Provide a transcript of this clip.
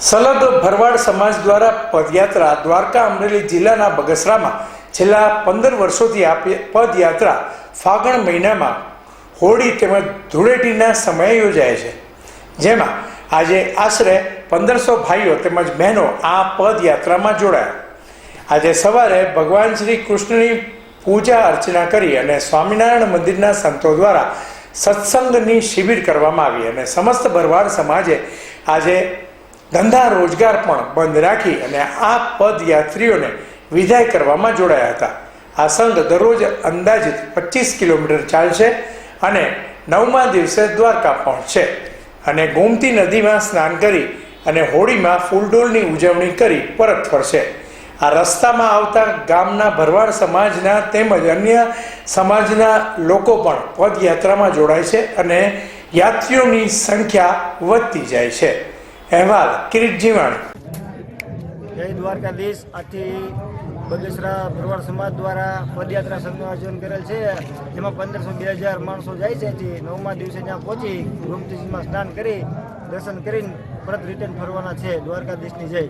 સલગ ભરવાડ સમાજ દ્વારા પદયાત્રા દ્વારકા અમરેલી જિલ્લાના બગસરામાં છેલ્લા પંદર વર્ષોથી આ પદયાત્રા ફાગણ મહિનામાં હોળી તેમજ ધૂળેટીના સમયે યોજાય છે. જેમાં આજે આશરે પંદરસો ભાઈઓ તેમજ બહેનો આ પદયાત્રામાં જોડાયા. આજે સવારે ભગવાન શ્રી કૃષ્ણની પૂજા અર્ચના કરી અને સ્વામિનારાયણ મંદિરના સંતો દ્વારા સત્સંગની શિબિર કરવામાં આવી અને સમસ્ત ભરવાડ સમાજે આજે ધંધા, રોજગાર પણ બંધ રાખી અને આ પદયાત્રીઓને વિદાય કરવામાં જોડાયા હતા. આ સંઘ દરરોજ અંદાજિત પચીસ કિલોમીટર ચાલશે અને નવમા દિવસે દ્વારકા પહોંચશે. અને ગોમતી નદીમાં સ્નાન કરી અને હોળીમાં ફૂલડોલની ઉજવણી કરી પરત ફરશે. આ રસ્તામાં આવતા ગામના ભરવાડ સમાજના તેમજ અન્ય સમાજના લોકો પણ પદયાત્રામાં જોડાય છે અને યાત્રીઓની સંખ્યા વધતી જાય છે. અહેવાલ, કિરીટ જીવાણી. જય દ્વારકાધીશ. આથી બગસરા ભરવાડ સમાજ દ્વારા પદયાત્રા સંઘનું આયોજન કરેલ છે. જેમાં પંદરસો બે હજાર માણસો જાય છે. અહીંથી નવમા દિવસે ત્યાં પહોંચી ગોમતીજીમાં સ્નાન કરી, દર્શન કરીને પરત રિટર્ન ફરવાના છે. દ્વારકાધીશની જય.